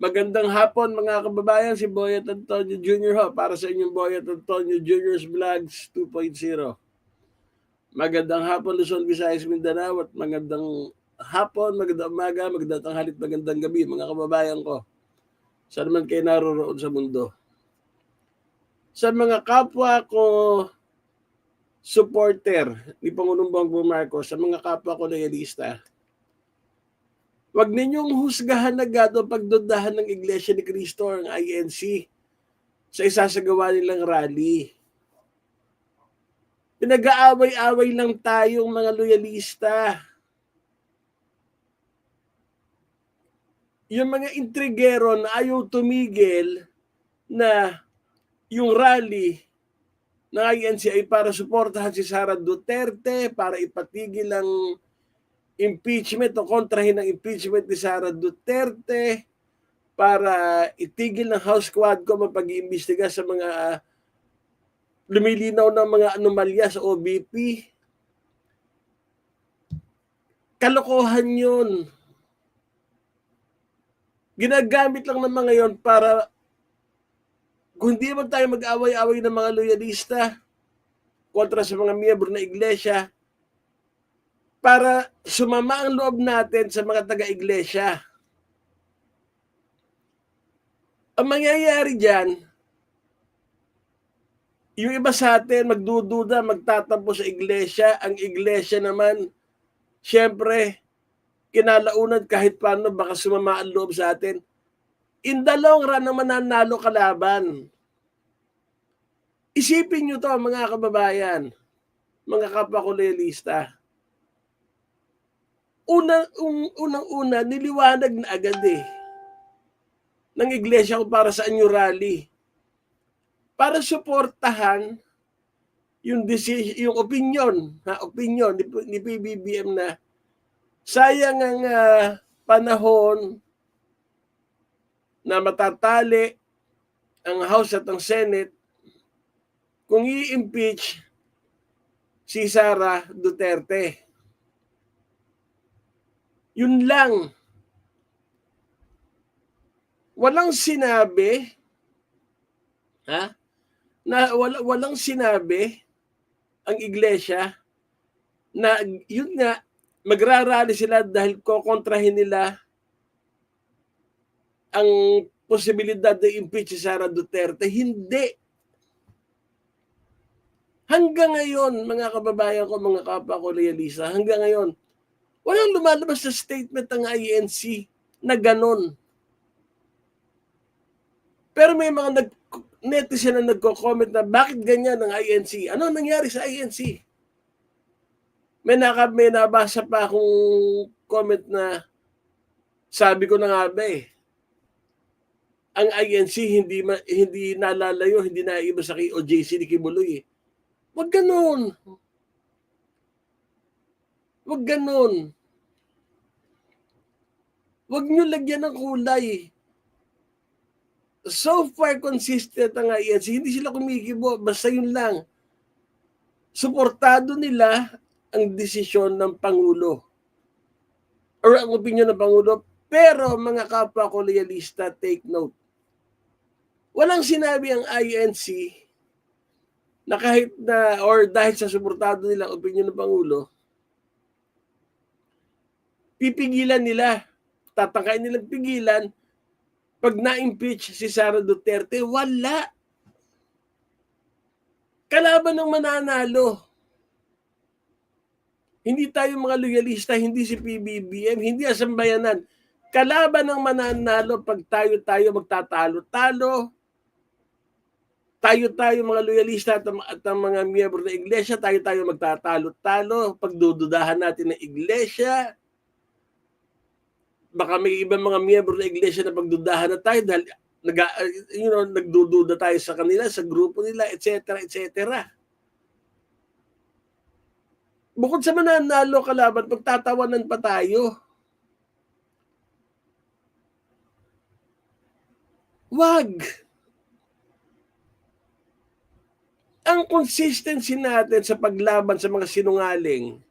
Magandang hapon mga kababayan, si Boyet Antonio Jr. ho para sa inyong Boyet Antonio Jr.'s Vlogs 2.0. Magandang hapon Luzon, Visayas, Mindanao at magandang hapon, magandang umaga, magandang tanghalit, magandang gabi mga kababayan ko. Saan man kayo naroroon sa mundo. Sa mga kapwa ko supporter ni Pangulong Bongbong Marcos, sa mga kapwa ko loyalista, Huwag ninyong husgahan agad o pagdudahan ng Iglesia ni Cristo ang INC sa isasagawa nilang rally. Pinag-aaway-away lang tayong mga loyalista. Yung mga intrigero na ayaw tumigil na yung rally ng INC ay para suportahan si Sara Duterte, para ipatigil ang impeachment o kontrahin ng impeachment ni Sara Duterte para itigil ng House Quadco mapag-iimbestiga sa mga uh, lumilinaw ng mga anomalya sa OBP. Kalokohan yun. Ginagamit lang ng mga yon para kung hindi man tayo mag-away-away ng mga loyalista kontra sa mga miyembro na iglesia, para sumama ang loob natin sa mga taga-iglesia. Ang mangyayari dyan, yung iba sa atin magdududa, magtatampo sa iglesia. Ang iglesia naman, syempre, kinalaunan kahit paano baka sumama ang loob sa atin. In the long run naman nanalo kalaban. Isipin nyo to mga kababayan, mga kapakulelista unang un, unang-una niliwanag na agad eh ng iglesia ko para sa anyo rally. Para suportahan yung decision, yung opinion, ha, opinion ni, ni PBBM na sayang ang uh, panahon na matatali ang House at ang Senate kung i-impeach si Sara Duterte. Yun lang. Walang sinabi ha? Na wala, walang sinabi ang iglesia na yun nga magrarally sila dahil kokontrahin nila ang posibilidad na impeach si Sara Duterte. Hindi. Hanggang ngayon, mga kababayan ko, mga kapwa ko, Lisa, hanggang ngayon, Walang lumalabas sa statement ng INC na ganon. Pero may mga nag netizen na nagko-comment na bakit ganyan ng INC? Ano nangyari sa INC? May, naka, may nabasa pa akong comment na sabi ko na nga ba eh, ang INC hindi ma, hindi nalalayo, hindi naiba sa kay OJC ni Kibuloy eh. Wag ganun. Huwag ganun. Huwag nyo lagyan ng kulay. So far consistent ang INC. Hindi sila kumikibo. Basta yun lang. Suportado nila ang desisyon ng Pangulo. Or ang opinion ng Pangulo. Pero mga kapwa kolonialista, take note. Walang sinabi ang INC na kahit na or dahil sa suportado nila ang opinion ng Pangulo, pipigilan nila, tatangkain nilang pigilan, pag na-impeach si Sara Duterte, wala. Kalaban ng mananalo. Hindi tayo mga loyalista, hindi si PBBM, hindi asambayanan. Kalaban ng mananalo pag tayo-tayo magtatalo-talo, tayo-tayo mga loyalista at, at ang mga miyembro ng iglesia, tayo-tayo magtatalo-talo, pagdududahan natin ng iglesia, baka may ibang mga miyembro ng iglesia na pagdudahan na tayo dahil nag, you know, nagdududa tayo sa kanila, sa grupo nila, etc. etc. Bukod sa mananalo kalaban, pagtatawanan pa tayo. Wag. Ang consistency natin sa paglaban sa mga sinungaling,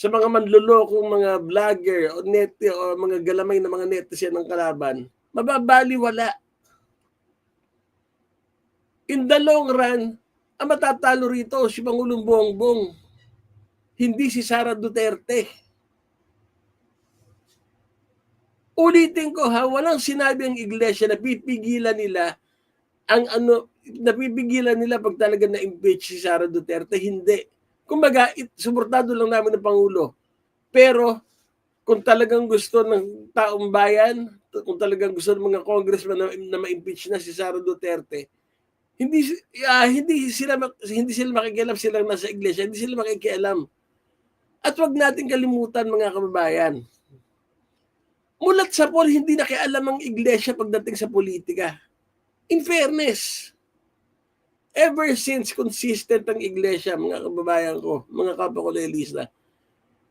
sa mga manlulokong mga vlogger o net o mga galamay na mga netizen ng kalaban, mababaliwala. In the long run, ang matatalo rito si Pangulong Bongbong, hindi si Sara Duterte. Ulitin ko ha, walang sinabi ang iglesia na pipigilan nila ang ano, napipigilan nila pag talaga na-impeach si Sara Duterte. Hindi. Kumbaga, suportado lang namin ng Pangulo. Pero, kung talagang gusto ng taong bayan, kung talagang gusto ng mga congressman na, na ma-impeach na si Sara Duterte, hindi uh, hindi sila hindi sila makikialam silang nasa iglesia, hindi sila makikialam. At wag natin kalimutan mga kababayan. Mulat sa poll, hindi nakialam ang iglesia pagdating sa politika. In fairness, ever since consistent ang iglesia, mga kababayan ko, mga kapwa ko lelista,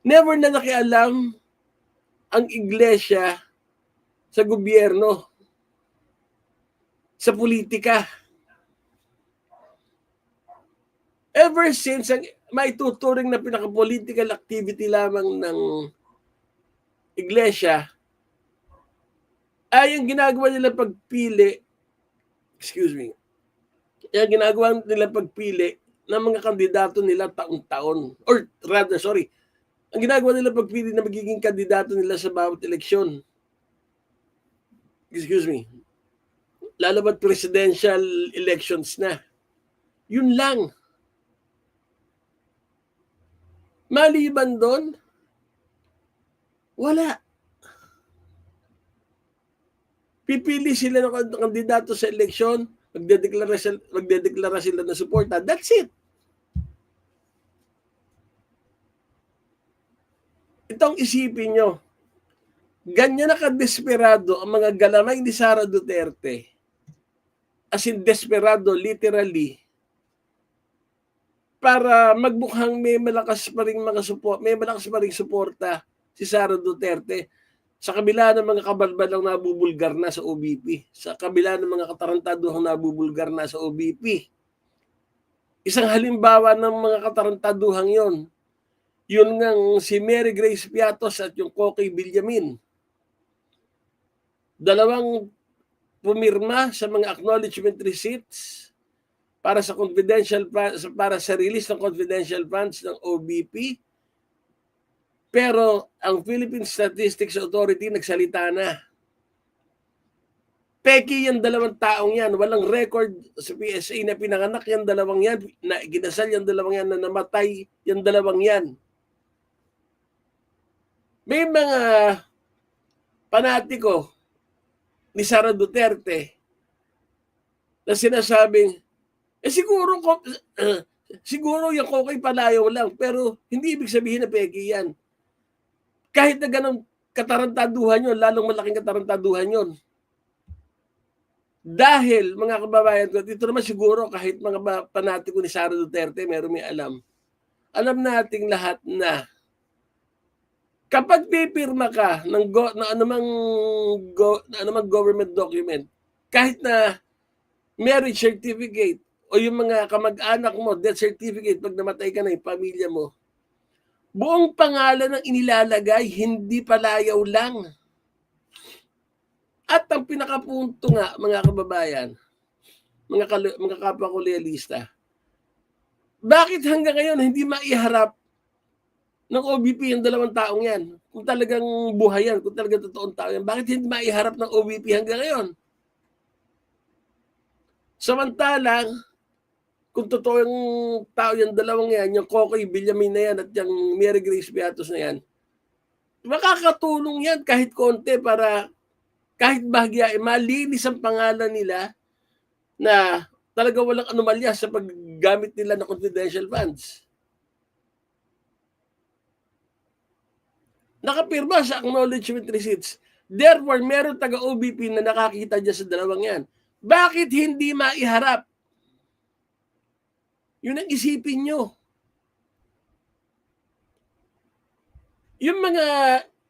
never na nakialam ang iglesia sa gobyerno, sa politika. Ever since ang may tuturing na pinaka-political activity lamang ng iglesia, ay ang ginagawa nila pagpili, excuse me, yung ginagawa nila pagpili ng mga kandidato nila taong-taon. Or rather, sorry, ang ginagawa nila pagpili na magiging kandidato nila sa bawat eleksyon. Excuse me. Lalo ba't presidential elections na. Yun lang. Maliban doon, wala. Pipili sila ng kandidato sa eleksyon, magdedeklara sila, magdedeklara sila ng suporta. That's it. Itong isipin nyo, ganyan nakadesperado ang mga galamay ni Sara Duterte. As in desperado, literally, para magbukhang may malakas pa rin mga support, may malakas pa rin suporta si Sara Duterte sa kabila ng mga kabalbalang nabubulgar na sa OBP, sa kabila ng mga katarantaduhang nabubulgar na sa OBP. Isang halimbawa ng mga katarantaduhang yon, yun ngang si Mary Grace Piatos at yung Koki Villamin. Dalawang pumirma sa mga acknowledgement receipts para sa confidential para sa release ng confidential funds ng OBP. Pero ang Philippine Statistics Authority nagsalita na. Peki yung dalawang taong yan. Walang record sa PSA na pinanganak yung dalawang yan. Na ginasal yung dalawang yan. Na namatay yung dalawang yan. May mga panatiko ni Sara Duterte na sinasabing eh siguro ko uh, siguro yung kokay palayaw lang pero hindi ibig sabihin na peki yan. Kahit na ganong katarantaduhan yun, lalong malaking katarantaduhan yun. Dahil, mga kababayan ko, dito naman siguro kahit mga panatiko ni Sara Duterte, meron may alam. Alam nating lahat na kapag pipirma ka ng, go, ng anumang, go, ng anumang government document, kahit na marriage certificate o yung mga kamag-anak mo, death certificate, pag namatay ka na yung pamilya mo, buong pangalan ng inilalagay, hindi palayaw lang. At ang pinakapunto nga, mga kababayan, mga, kal- mga kapwa ko lealista, bakit hanggang ngayon hindi maiharap ng OBP yung dalawang taong yan? Kung talagang buhay yan, kung talagang totoong tao yan, bakit hindi maiharap ng OBP hanggang ngayon? Samantalang, kung totoo yung tao yung dalawang yan, yung Kokoy Villamin na yan at yung Mary Grace Beatos na yan, makakatulong yan kahit konti para kahit bahagya, eh, malinis ang pangalan nila na talaga walang anomalya sa paggamit nila ng confidential funds. Nakapirma sa acknowledgement receipts. Therefore, meron taga-OBP na nakakita dyan sa dalawang yan. Bakit hindi maiharap yun ang isipin nyo. Yung mga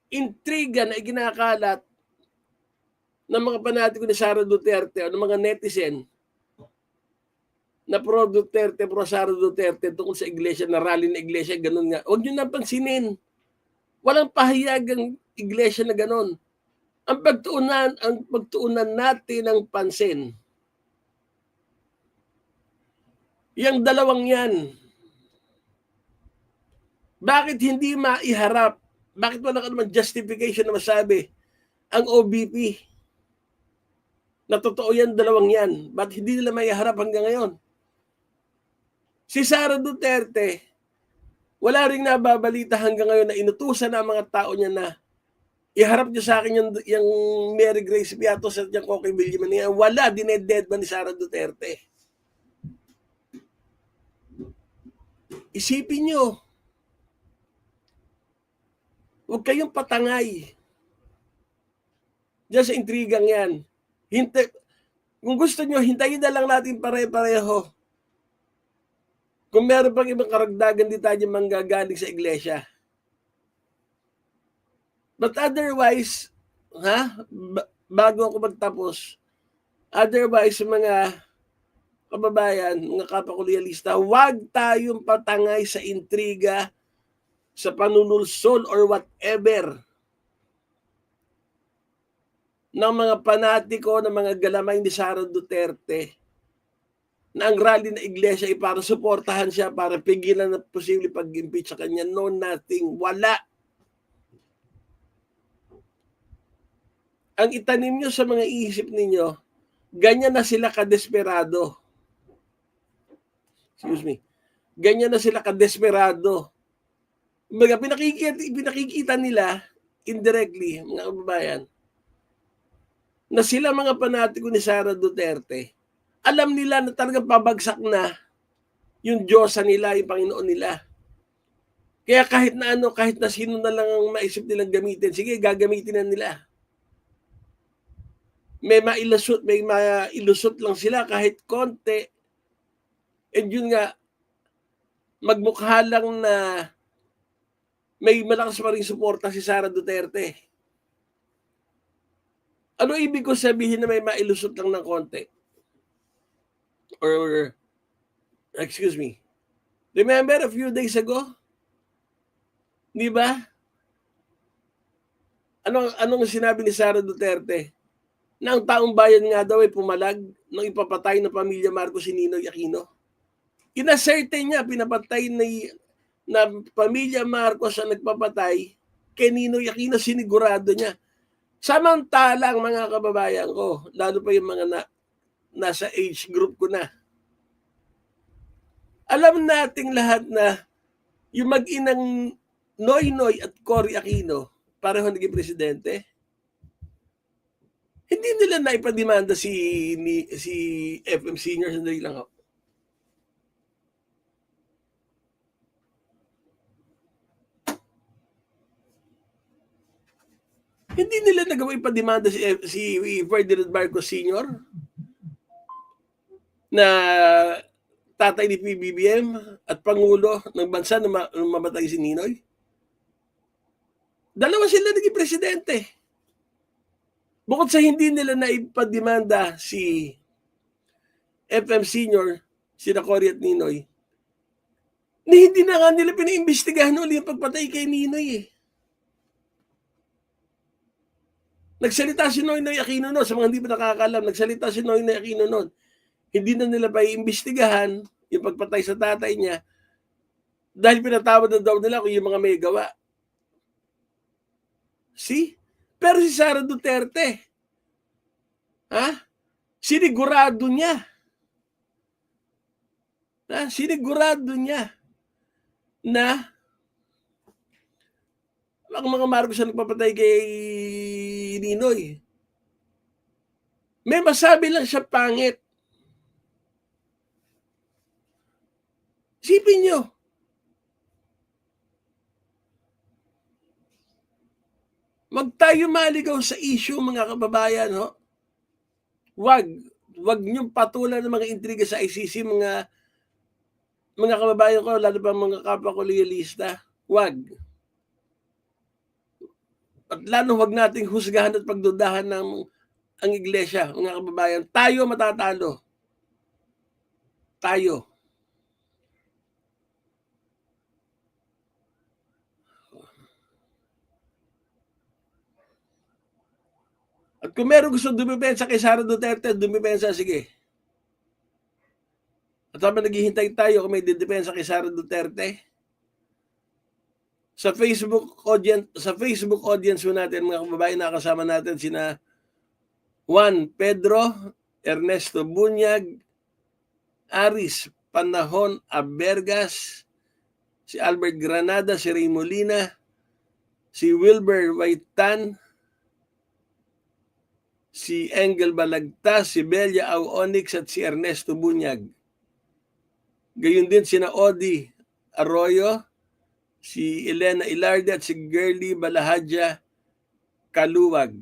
intriga na iginakalat ng mga panatiko ni Sara Duterte o ng mga netizen na pro Duterte, pro Sara Duterte tungkol sa iglesia, na rally na iglesia, ganun nga. Huwag nyo napansinin. Walang pahayagang iglesia na ganon. Ang pagtuunan, ang pagtuunan natin ng pansin. Yang dalawang yan, bakit hindi maiharap? Bakit wala ka naman justification na masabi ang OBP? Na totoo yan, dalawang yan. Ba't hindi nila maiharap hanggang ngayon? Si Sara Duterte, wala ring nababalita hanggang ngayon na inutusan ng mga tao niya na iharap niyo sa akin yung, yung Mary Grace Piatos at yung Coque Villiman niya. Wala, dineded man ni Sara Duterte. Isipin niyo, Huwag kayong patangay. Diyan sa intrigang yan. Hintay, kung gusto nyo, hintayin na lang natin pare-pareho. Kung meron pang ibang karagdagan di tayo manggagaling sa iglesia. But otherwise, ha? Bago ako magtapos, otherwise, mga kababayan, mga kapakulyalista, huwag tayong patangay sa intriga sa panunulsol or whatever ng mga panatiko ng mga galamay ni Sara Duterte na ang rally na iglesia ay para suportahan siya para pigilan na posible pag-impeach sa kanya. No, nothing. Wala. Ang itanim nyo sa mga isip ninyo, ganyan na sila kadesperado. Excuse me. Ganyan na sila kadesperado Kumbaga, pinakikita, pinakikita nila indirectly, mga kababayan, na sila mga panatiko ni Sara Duterte, alam nila na talagang pabagsak na yung Diyosa nila, yung Panginoon nila. Kaya kahit na ano, kahit na sino na lang ang maisip nilang gamitin, sige, gagamitin na nila. May mailusot, may mailusot lang sila kahit konti. And yun nga, magmukha lang na may malakas pa rin suporta si Sara Duterte. Ano ibig ko sabihin na may mailusot lang ng konti? Or, excuse me, remember a few days ago? Di ba? Anong, anong sinabi ni Sara Duterte? Na ang taong bayan nga daw ay pumalag nang ipapatay ng pamilya Marcos si Ninoy Aquino. Inacertain niya, pinapatay ni na pamilya Marcos ang nagpapatay kay Ninoy Aquino, sinigurado niya. Samantalang mga kababayan ko, lalo pa yung mga na, nasa age group ko na, alam nating lahat na yung mag-inang Noy Noy at Cory Aquino, pareho naging presidente, hindi nila naipademanda si ni, si FM Senior sandali lang ako. Hindi nila nagawa ipademanda si, si Ferdinand Marcos Sr. na tatay ni PBBM at Pangulo ng bansa nung, ma- mamatay si Ninoy. Dalawa sila naging presidente. Bukod sa hindi nila na ipademanda si FM Senior, si Cory at Ninoy, ni hindi na nga nila piniimbestigahan ulit yung pagpatay kay Ninoy eh. Nagsalita si Noynoy Aquino noon, sa mga hindi pa nakakalam, nagsalita si Noynoy Aquino noon. Hindi na nila pa iimbestigahan yung pagpatay sa tatay niya dahil pinatawad na daw nila kung yung mga may gawa. See? Pero si Sara Duterte, ha? Sinigurado niya. Ha? Sinigurado niya na ang mga Marcos na nagpapatay kay Ninoy. May masabi lang siya pangit. Sipin nyo. Magtayo maligaw sa issue mga kababayan. No? Wag. Wag niyong patulan ng mga intriga sa ICC mga mga kababayan ko, lalo pa mga kapwa ko loyalista. Wag. At lalo wag nating husgahan at pagdudahan ng ang iglesia, mga kababayan. Tayo matatalo. Tayo. At kung meron gusto dumipensa kay Sara Duterte, dumipensa, sige. At habang naghihintay tayo kung may didepensa kay Sara Duterte, sa Facebook audience sa Facebook audience mo natin mga kababayan nakasama natin sina Juan Pedro, Ernesto Bunyag, Aris Panahon Abergas, si Albert Granada, si Ray Molina, si Wilber Waitan, si Engel Balagtas, si Belia Au Onyx at si Ernesto Bunyag. Gayun din sina Odi Arroyo, si Elena Ilarde at si Girly Balahadja Kaluwag.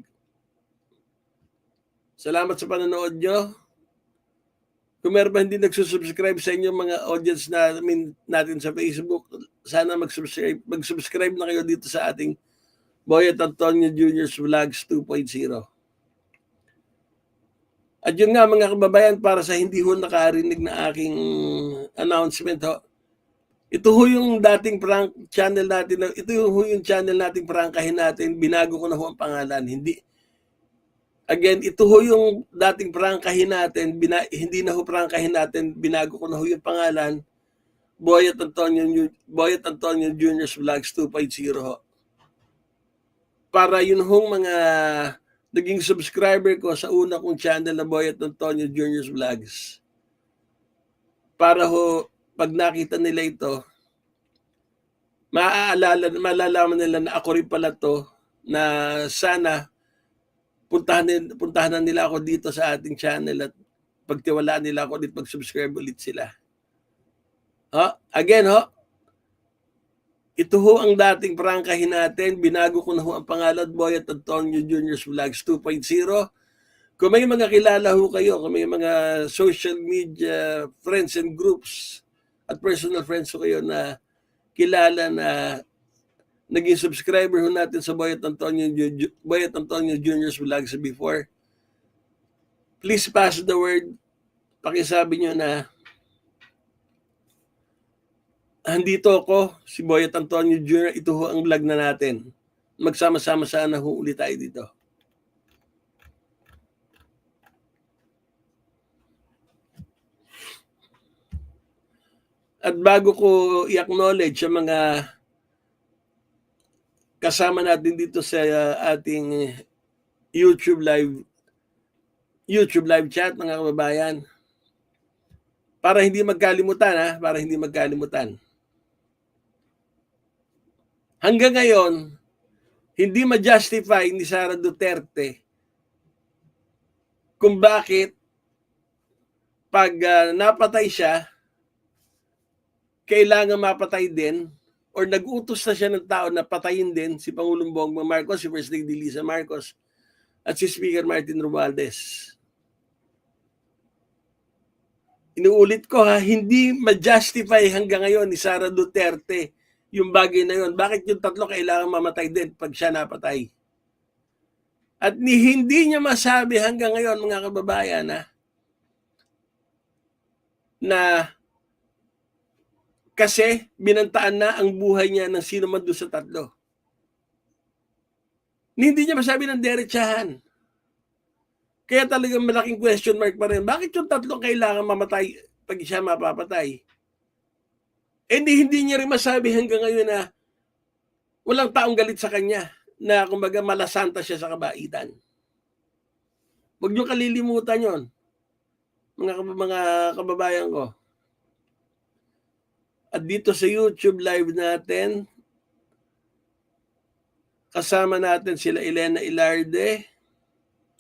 Salamat sa panonood nyo. Kung meron pa hindi nagsusubscribe sa inyo mga audience namin, natin sa Facebook, sana mag-subscribe, mag-subscribe na kayo dito sa ating Boyet Antonio Jr.'s Vlogs 2.0. At yun nga mga kababayan, para sa hindi ho nakarinig na aking announcement ho, ito ho yung dating prank channel natin, na- ito yung ho yung channel nating prangkahin natin, binago ko na ho ang pangalan, hindi, again, ito ho yung dating prangkahin natin, bina, hindi na ho prangkahin natin, binago ko na ho yung pangalan, Boyet Antonio, Boyet Antonio Junior's Vlogs 2.0 ho. Para yun hong mga naging subscriber ko sa una kong channel na Boyet Antonio Junior's Vlogs. Para ho, pag nakita nila ito, maaalala, malalaman nila na ako rin pala to, na sana puntahan, puntahan na nila ako dito sa ating channel at pagtiwalaan nila ako dito mag-subscribe ulit sila. Ho, again ho, ito ho ang dating prangkahin natin. Binago ko na ho ang pangalan, Boy at Antonio Junior's Vlogs 2.0. Kung may mga kilala ho kayo, kung may mga social media friends and groups at personal friends ho kayo na kilala na naging subscriber ho natin sa Boy at Antonio, Ju- Boy at Antonio Junior's Vlogs before, please pass the word. Pakisabi nyo na andito ako, si Boy at Antonio Jr., ito ho ang vlog na natin. Magsama-sama sana ho ulit tayo dito. At bago ko i-acknowledge ang mga kasama natin dito sa uh, ating YouTube live YouTube live chat mga kababayan para hindi magkalimutan ha, para hindi magkalimutan. Hanggang ngayon, hindi ma-justify ni Sara Duterte kung bakit pag ah, napatay siya, kailangan mapatay din or nag-utos na siya ng tao na patayin din si Pangulong Bongbong Marcos, si First Lady Lisa Marcos, at si Speaker Martin Romualdez. Inuulit ko ha, hindi ma-justify hanggang ngayon ni Sara Duterte yung bagay na yun. Bakit yung tatlo kailangan mamatay din pag siya napatay? At ni hindi niya masabi hanggang ngayon mga kababayan ha, na kasi binantaan na ang buhay niya ng sino man doon sa tatlo. Hindi niya masabi ng derechahan. Kaya talagang malaking question mark pa rin. Bakit yung tatlong kailangan mamatay pag siya mapapatay? Eh di, hindi niya rin masabi hanggang ngayon na walang taong galit sa kanya na kumbaga malasanta siya sa kabaitan. Huwag niyo kalilimutan yon mga, mga kababayan ko. At dito sa YouTube live natin, kasama natin sila Elena Ilarde,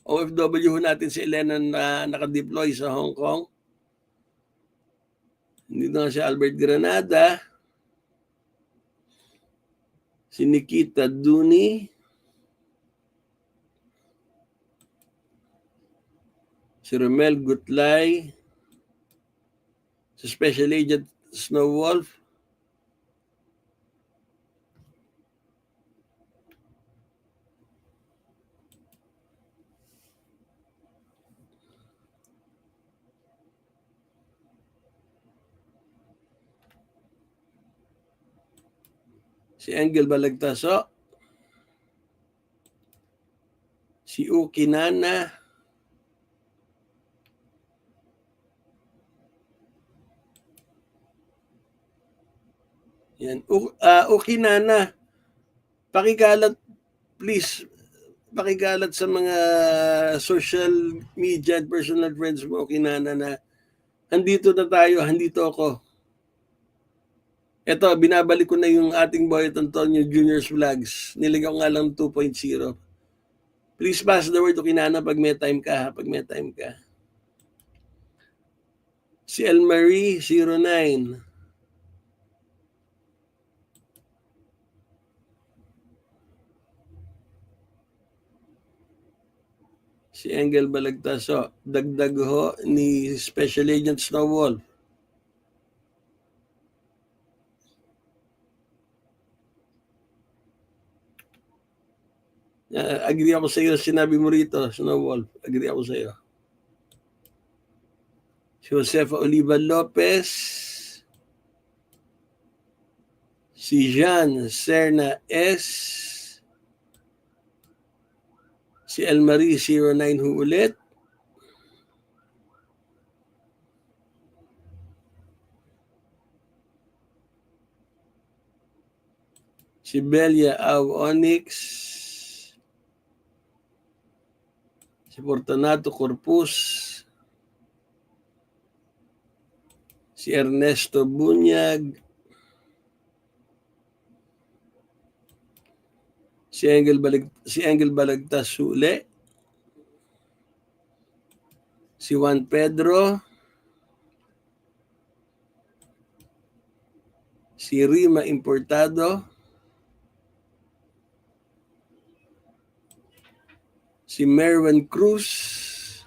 OFW natin si Elena na nakadeploy sa Hong Kong. Dito nga si Albert Granada. Si Nikita Duni. Si Romel Gutlay. Si Special Agent Snow Wolf. Si Engel Balagtaso. Si Si Uki Nana. Yan. U, uh, Uki Nana. Pakikalat, please, pakikalat sa mga social media at personal friends mo, Uki Nana, na andito na tayo, andito ako. Ito, binabalik ko na yung ating boy at Antonio Junior's Vlogs. Niligaw nga lang 2.0. Please pass the word to Kinana pag may time ka, ha? pag may time ka. Si Elmarie 09. Si Engel Balagtaso. Dagdag ho ni Special Agent Snowball. Uh, agree ako sa iyo sinabi mo rito, Snowball. Agree ako sa iyo. Si Josefa Oliva Lopez. Si Jean Serna S. Si Elmarie 09 ho ulit. Si Belia Aw Onyx. Si Fortunato Corpus. Si Ernesto Bunyag. Si Engel Balag si Engel Balagtas Sule. Si Juan Pedro. Si Rima Importado. Si Merwin Cruz.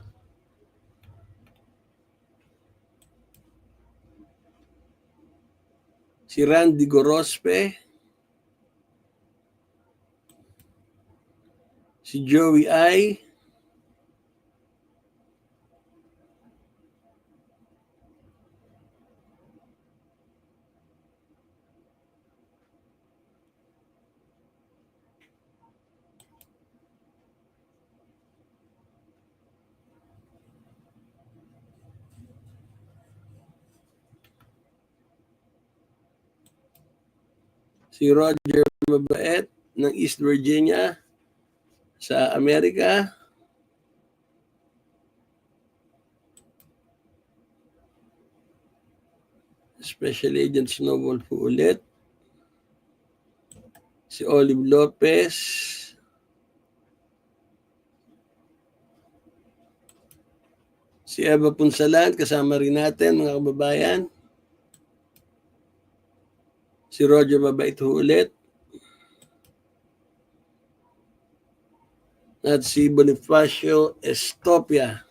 Si Randy Gorospe. Si Joey I. Si Roger Mabait ng East Virginia sa Amerika. Special Agent Snowball po ulit. Si Olive Lopez. Si Eva Punsalan, kasama rin natin mga kababayan. Si Roger Mabait ulit. At si Bonifacio Estopia.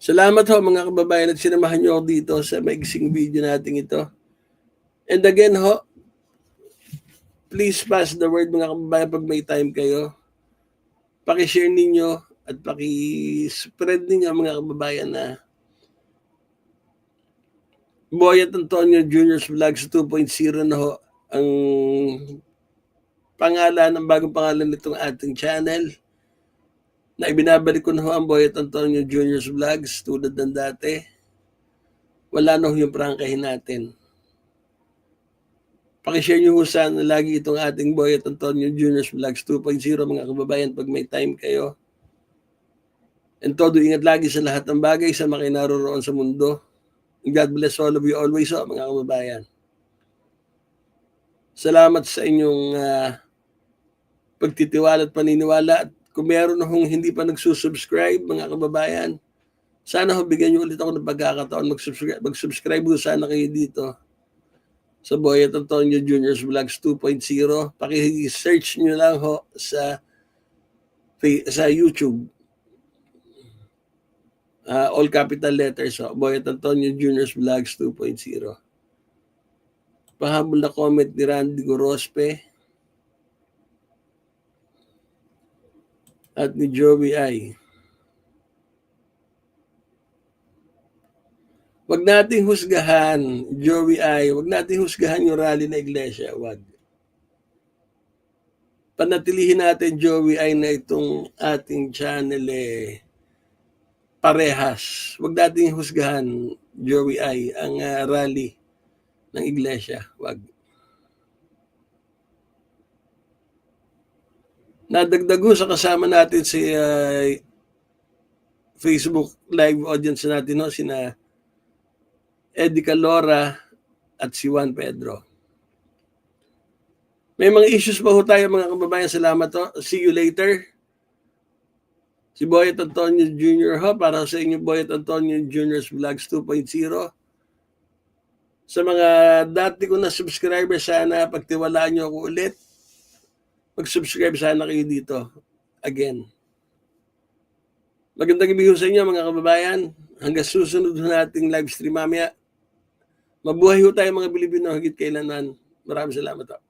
Salamat ho mga kababayan at sinamahan nyo dito sa maigsing video natin ito. And again ho, please pass the word mga kababayan pag may time kayo. Pakishare ninyo at paki-spread ninyo mga kababayan na Boy at Antonio Junior's Vlogs 2.0 na ho ang pangalan, ng bagong pangalan nitong ating channel na ibinabalik ko na ho ang Boy at Antonio Junior's Vlogs tulad ng dati. Wala na ho yung prangkahin natin. Pakishare nyo ho sana lagi itong ating Boy at Antonio Junior's Vlogs 2.0 mga kababayan pag may time kayo. And todo ingat lagi sa lahat ng bagay sa makinaroroon sa mundo. God bless all of you always, oh, mga kababayan. Salamat sa inyong uh, pagtitiwala at paniniwala. At kung meron hong hindi pa nagsusubscribe, mga kababayan, sana ho bigyan niyo ulit ako ng pagkakataon mag-subscribe. Mag-subscribe ho sana kayo dito sa Boy at Antonio Junior's Vlogs 2.0. Paki-search niyo lang ho sa sa YouTube Uh, all capital letters. So, Boy at Antonio Junior's Vlogs 2.0. Pahabol na comment ni Randy Gorospe. At ni Joey I. Wag nating husgahan, Joey ay, wag nating husgahan yung rally na iglesia, wag. Panatilihin natin, Joey ay na itong ating channel eh, parehas. Wag nating husgahan, Joey ay, ang ah, rally ng iglesia, wag. Nadagdago sa kasama natin si ah, Facebook live audience natin, no? sina Eddie Calora at si Juan Pedro. May mga issues pa ho tayo mga kababayan. Salamat to. See you later. Si Boyet Antonio Jr. ho para sa inyo Boyet Antonio Jr.'s Vlogs 2.0. Sa mga dati ko na subscriber, sana pagtiwalaan nyo ako ulit. Mag-subscribe sana kayo dito. Again. Magandang gabi sa inyo mga kababayan. Hanggang susunod ho nating live stream mamaya. Mabuhay ho tayo mga Pilipino higit kailanman. Maraming salamat. ho.